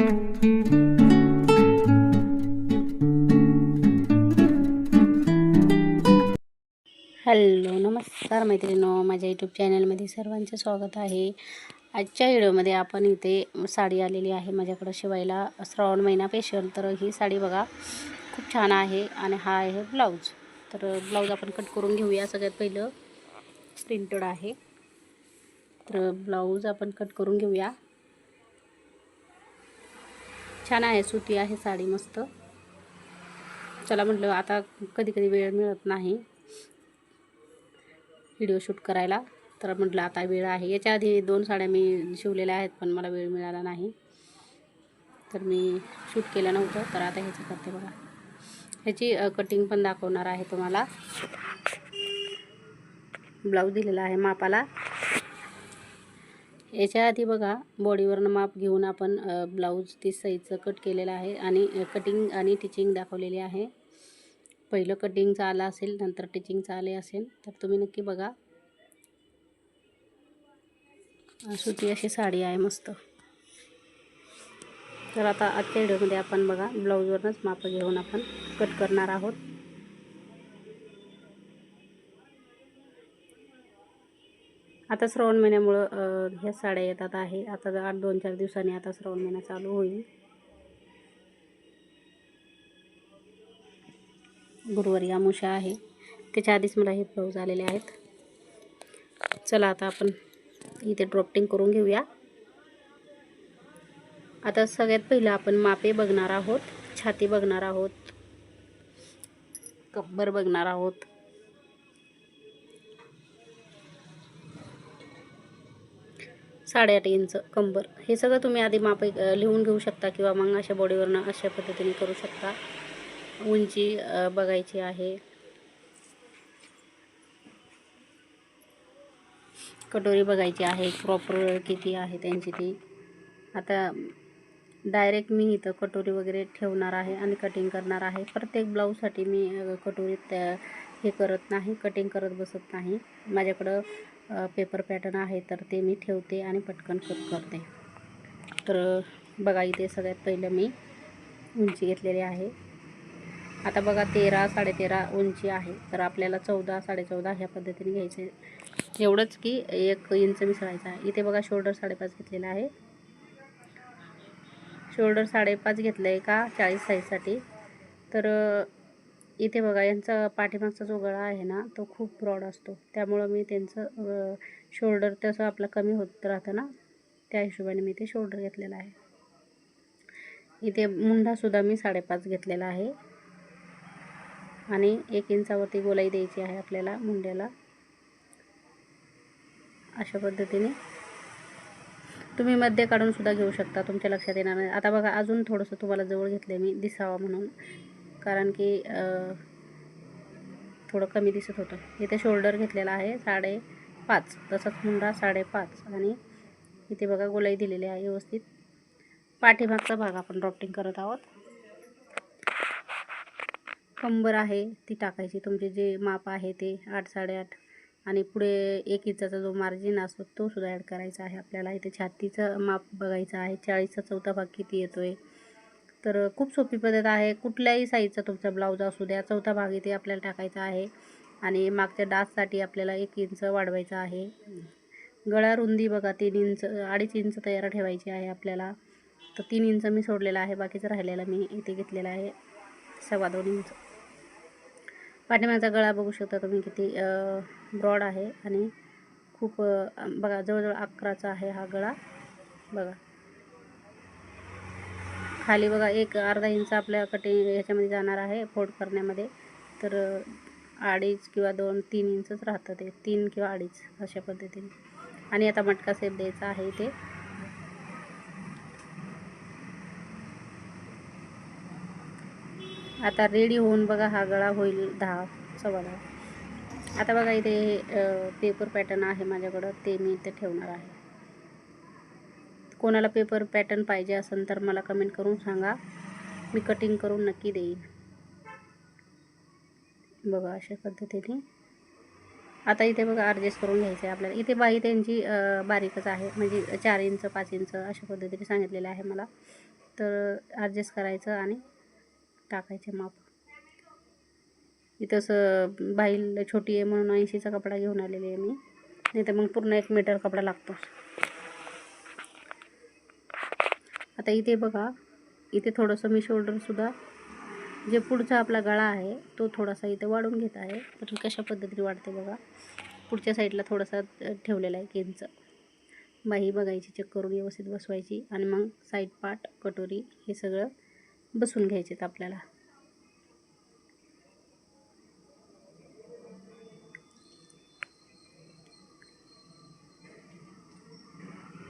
Hello नमस्कार मैत्रिणो. माझ्या YouTube चॅनलमध्ये सर्वांचे स्वागत आहे. आजच्या व्हिडिओमध्ये आपण इथे साडी आलेली आहे. माझ्याकडं शिवायला श्रावण महिना स्पेशल तर ही साडी बघा खूप छान आहे आणि हा आहे ब्लाऊज. तर ब्लाऊज आपण कट करून घेऊया. सगळ्यात पहिलं प्रिंटेड आहे. तर ब्लाऊज आपण कट करून घेऊया. छान आहे सुती आहे साडी मस्त. चला म्हटलं आता कधी कधी वेळ मिळत नाही व्हिडिओ शूट करायला. तर म्हटलं आता वेळ आहे. याच्या आधी दोन साड्या मी शिवलेल्या आहेत पण मला वेळ मिळाला नाही. तर मी शूट केलं नव्हतं तर आता ह्याचं करते बघा. ह्याची कटिंग पण दाखवणार आहे तुम्हाला. ब्लाऊज दिलेला आहे मापाला. याच्या आधी बघा बॉडीवरनं माप घेऊन आपण ब्लाऊज तीस साईजचं कट केलेलं आहे आणि कटिंग आणि टिचिंग दाखवलेली आहे. पहिलं कटिंगचं आलं असेल नंतर टिचिंगचं आले असेल तर तुम्ही नक्की बघा. सुती अशी साडी आहे मस्त. तर आता आजच्या व्हिडिओमध्ये आपण बघा ब्लाऊजवरनंच माप घेऊन आपण कट करणार आहोत. आता श्रावण महिन्यामुळं ह्या साड्या येतात आहे. आता आठ दोन चार दिवसांनी आता श्रावण महिना चालू होईल. गुरुवारी आमुषा आहे. त्याच्या आधीच मला हे ब्लाऊज आलेले आहेत. चला आता आपण इथे ड्रॉपटिंग करून घेऊया. आता सगळ्यात पहिलं आपण मापे बघणार आहोत छाती बघणार आहोत कब्बर बघणार आहोत. साडेआठ इंच कंबर. हे सगळं तुम्ही आधी माप लिहून घेऊ शकता किंवा मग अशा बॉडीवरनं अशा पद्धतीने करू शकता. उंची बघायची आहे. कटोरी बघायची आहे प्रॉपर किती आहे त्यांची ती. आता डायरेक्ट मी इथं कटोरी वगैरे ठेवणार आहे आणि कटिंग करणार आहे. प्रत्येक ब्लाऊजसाठी मी कटोरीत हे करत नाही कटिंग करत बसत नाही. माझ्याकडं पेपर पॅटर्न आहे तर ते मी ठेवते आणि पटकन कट करते. तर बघा इथे सगळ्यात पहिलं मी उंची घेतलेली आहे. आता बघा तेरा साडेतेरा उंची आहे. तर आपल्याला चौदा साडेचौदा ह्या पद्धतीने घ्यायचे. एवढंच की एक इंच मिसळायचं आहे. इथे बघा शोल्डर साडेपाच घेतलेला आहे. शोल्डर साडेपाच घेतलं आहे का? चाळीस साईजसाठी. तर इथे बघा यांचा पाठीमागचा जो गळा आहे ना तो खूप ब्रॉड असतो. त्यामुळं मी त्यांचं शोल्डर तसं आपलं कमी होत राहतं ना त्या हिशोबाने मी ते शोल्डर घेतलेलं आहे. इथे मुंडासुद्धा मी साडेपाच घेतलेला आहे. आणि एक इंचावरती गोलाई द्यायची आहे आपल्याला मुंड्याला. अशा पद्धतीने. तुम्ही मध्य काढून सुद्धा घेऊ शकता तुमच्या लक्षात येणार नाही. आता बघा अजून थोडंसं तुम्हाला जवळ घेतलं मी दिसावा म्हणून. कारण की थोडं कमी दिसत होतं. इथे शोल्डर घेतलेला आहे साडेपाच. तसंच मुंडा साडेपाच. आणि इथे बघा गोलाई दिलेली आहे व्यवस्थित. पाठीमागचा भाग आपण ड्रॉपटिंग करत आहोत. कंबर आहे ती टाकायची. तुमचे जे माप आहे ते आठ साडेआठ. आणि पुढे एक इंचाचा जो मार्जिन असतो तो सुद्धा ॲड करायचा आहे आपल्याला. इथे छातीचं माप बघायचं आहे. चाळीसचा चौथा भाग किती येतो आहे तर खूप सोपी पद्धत आहे. कुठल्याही साईजचा तुमचा ब्लाऊज असू द्या चौथा भाग इथे आपल्याला टाकायचा आहे. आणि मागच्या डाससाठी आपल्याला एक इंच वाढवायचं आहे. गळा रुंदी बघा तीन इंच अडीच इंच तयार ठेवायची आहे आपल्याला. तर तीन इंच मी सोडलेला आहे बाकीचं राहिलेला मी इथे घेतलेला आहे. सव्वा दोन इंच पाठीमागचा गळा बघू शकता तुम्ही किती ब्रॉड आहे. आणि खूप बघा जवळजवळ अकराचा आहे हा गळा. बघा. खाली बघा एक अर्धा इंच आपल्या कटिंग ह्याच्यामध्ये जाणार आहे फोल्ड करण्यामध्ये. तर अडीच किंवा दोन तीन इंचच राहतं ते. तीन किंवा अडीच अशा पद्धतीने. आणि आता मटका सेप द्यायचा आहे इथे. आता रेडी होऊन बघा हा गळा होईल दहा सव्वा दहा. आता बघा इथे पेपर पॅटर्न आहे माझ्याकडं. ते मी इथे ठेवणार आहे. कोणाला पेपर पॅटर्न पाहिजे असेल तर मला कमेंट करून सांगा. मी कटिंग करून नक्की देईन. बघा अशा पद्धतीने. आता इथे बघा ॲडजस्ट करून घ्यायचं आहे आपल्याला. इथे बाई त्यांची बारीकच आहे. म्हणजे चार इंच पाच इंच अशा पद्धतीने सांगितलेलं आहे मला. तर ॲडजस्ट करायचं आणि टाकायचे माप. इथंच बाईल छोटी आहे म्हणून ऐंशीचा कपडा घेऊन आलेली आहे मी. नाही तर मग पूर्ण एक मीटर कपडा लागतो. आता इथे बघा इथे थोडंसं मी शोल्डरसुद्धा जे पुढचा आपला गळा आहे तो थोडासा इथे वाढून घेत आहे. तर कशा पद्धतीने वाढते बघा पुढच्या साईडला थोडासा ठेवलेला आहे केंच. बाही बघायची चेक करून व्यवस्थित बसवायची आणि मग साईड पाट कटोरी हे सगळं बसून घ्यायचेत आपल्याला.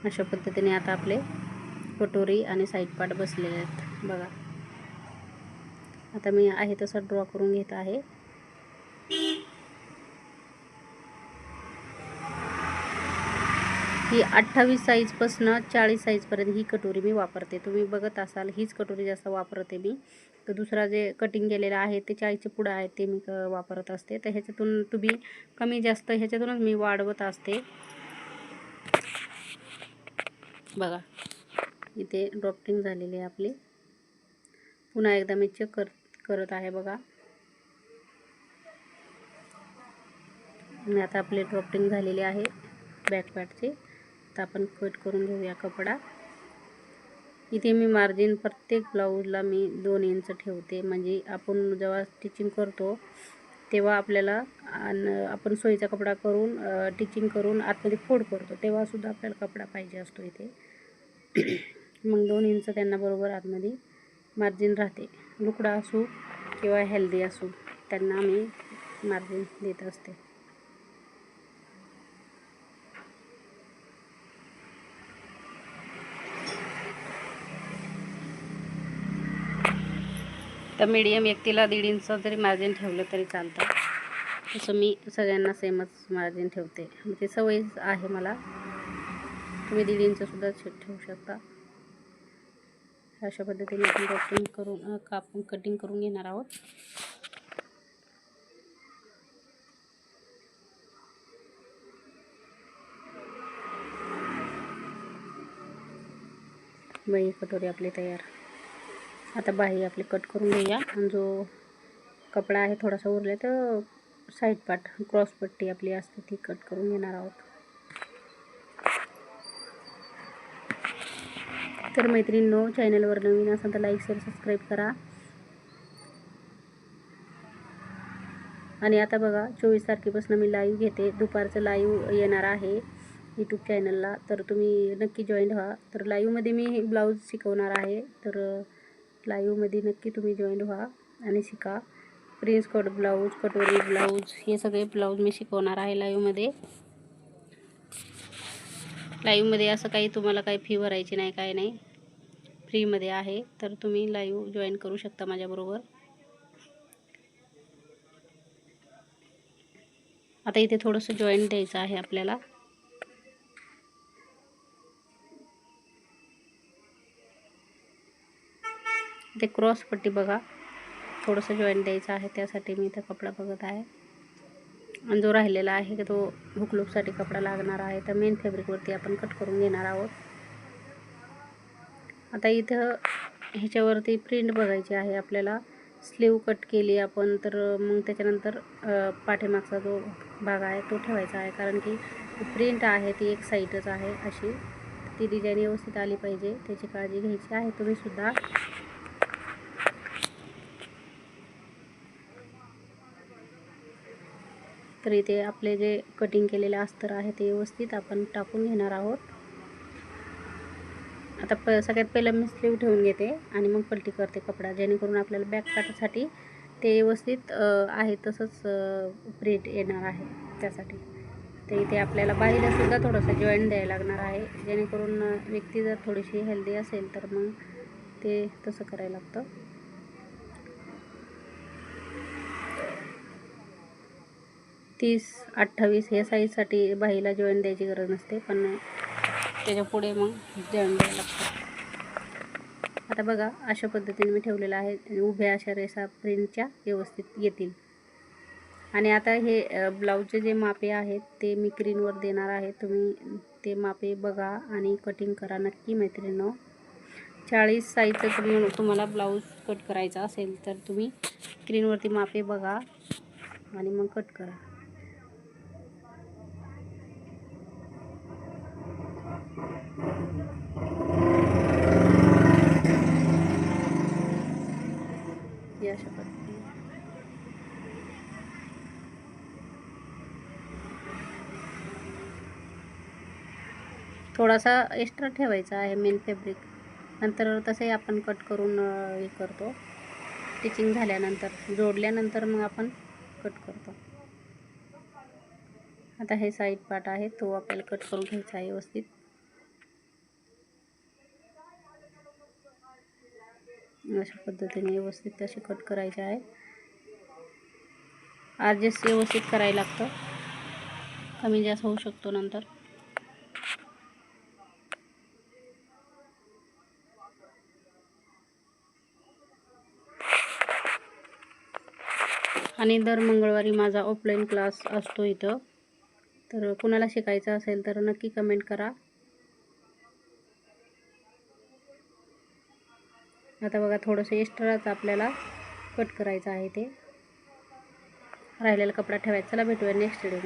अशा पद्धतीने आता आपले कटोरी आणि साईड पार्ट बसलेले आहेत. बघा. आता मी आहे तसं ड्रॉ करून घेत आहे. ही अठ्ठावीस साईजपासनं चाळीस साईजपर्यंत ही कटोरी मी वापरते. तुम्ही बघत असाल हीच कटोरी जास्त वापरते मी. तर दुसरा जे कटिंग केलेलं आहे ते चाळीसचे पुढं आहे ते मी क वापरत असते. तर ह्याच्यातून तुम्ही कमी जास्त ह्याच्यातूनच मी वाढवत असते. बघा. इथे ड्रॉपिंग झालेली आहे आपली. पुन्हा एकदा मी चेक कर करत आहे बघा. आणि आता आपली ड्रॉपिंग झालेली आहे बॅकपॅटची आता आपण कट करून घेऊया कपडा. इथे मी मार्जिन प्रत्येक ब्लाऊजला मी दोन इंच ठेवते. म्हणजे आपण जेव्हा स्टिचिंग करतो तेव्हा आपल्याला आणि आपण सोयीचा कपडा करून टिचिंग करून आतमध्ये फोड करतो. तेव्हासुद्धा आपल्याला कपडा पाहिजे असतो इथे. मग दोन इंच त्यांना बरोबर आतमध्ये मार्जिन राहते. लुकडा असू किंवा हेल्दी असू त्यांना मी मार्जिन देत असते. तर मीडियम व्यक्तीला दीड इंच जरी मार्जिन ठेवलं तरी चालतं. तसं मी सगळ्यांना सेमच मार्जिन ठेवते. म्हणजे सवय आहे मला. तुम्ही दीड इंचसुद्धा ठेवू शकता. अशा पद्धतीने आपण कटिंग करून कापून कटिंग करून घेणार आहोत. बाई कटोरी आपली तयार. आता बाही आपली कट करून घेऊया. आणि जो कपडा आहे थोडासा उरला तर साईड पाट क्रॉस पट्टी आपली असते ती कट करून घेणार आहोत. तर मैत्रिणींनो चॅनलवर नवीन असाल तर लाईक शेअर सबस्क्राईब करा. आणि आता बघा चोवीस तारखेपासून मी लाईव्ह घेते. दुपारचं लाईव्ह येणार आहे यूट्यूब चॅनलला तर तुम्ही नक्की जॉईन व्हा. तर लाईव्हमध्ये मी ब्लाऊज शिकवणार आहे. तर लाईव्हमध्ये नक्की तुम्ही जॉईन व्हा आणि शिका. Prince cut blouse katori blouse हे सगळे ब्लाऊज मी शिकवणार आहे लाईव्हमध्ये लाईव्हमध्ये असं काही तुम्हाला काही फी भरायची नाही काय नाही. फ्रीमध्ये आहे तर तुम्ही लाईव्ह जॉईन करू शकता माझ्याबरोबर. आता इथे थोडंसं जॉईन द्यायचं आहे आपल्याला. ते क्रॉसपट्टी बघा. थोडंसं जॉईन द्यायचं आहे त्यासाठी मी इथं कपडा बघत आहे. जो राहिलेला आहे तो हुकलूपसाठी कपडा लागणार आहे. तर मेन फॅब्रिकवरती आपण कट करून घेणार आहोत. आता इथं ह्याच्यावरती प्रिंट बघायची आहे आपल्याला. स्लीव कट केली आपण तर मग त्याच्यानंतर पाठीमागचा जो भाग आहे तो ठेवायचा आहे. कारण की प्रिंट आहे ती एक साईडच आहे अशी. ती डिझाईन व्यवस्थित आली पाहिजे. त्याची काळजी घ्यायची आहे. तुम्हीसुद्धा तर इथे आपले जे कटिंग केलेले अस्तर आहे ते व्यवस्थित आपण टाकून घेणार आहोत. आता प सगळ्यात पहिलं मी स्लीव ठेवून घेते आणि मग पलटी करते कपडा जेणेकरून आपल्याला बॅक काटासाठी ते व्यवस्थित आहे तसंच प्रिंट येणार आहे त्यासाठी. तर इथे आपल्याला बाहेरसुद्धा थोडंसं जॉईंट द्यायला लागणार आहे. जेणेकरून व्यक्ती जर थोडीशी हेल्दी असेल तर मग ते तसं करायला लागतं. तीस अठ्ठावीस ह्या साईजसाठी बाईला जॉईन द्यायची गरज नसते पण त्याच्या पुढे मग जॉईन द्यायला लागतं. आता बघा अशा पद्धतीने मी ठेवलेलं आहे उभ्या अशा रेसा प्रिंटच्या व्यवस्थित येतील. आणि आता हे ब्लाऊजचे जे मापे आहेत ते मी क्रीनवर देणार आहे. तुम्ही ते मापे बघा आणि कटिंग करा नक्की मैत्रिणींनो. चाळीस साईजचं तुम्ही तुम्हाला ब्लाऊज कट करायचा असेल तर तुम्ही स्क्रीनवरती मापे बघा आणि मग कट करा. या थोडासा एक्स्ट्रा ठेवायचा आहे मेन फॅब्रिक नंतर तसंही आपण कट करून हे करतो. स्टिचिंग झाल्यानंतर जोडल्यानंतर मग आपण कट करतो. आता हे साईड पार्ट आहे तो आपल्याला कट करून घ्यायचा आहे व्यवस्थित. अशा पद्धतीने व्यवस्थित असे कट करायचे आहे. ॲडजस्ट व्यवस्थित करायला लागतं. कमी जास्त होऊ शकतो नंतर. आणि दर मंगळवारी माझा ऑफलाईन क्लास असतो इथं. तर कुणाला शिकायचं असेल तर नक्की कमेंट करा. आता बघा थोडंसं एक्स्ट्राच आपल्याला कट करायचं आहे ते. राहिलेला कपडा ठेवायचा. चला भेटूया नेक्स्ट व्हिडिओ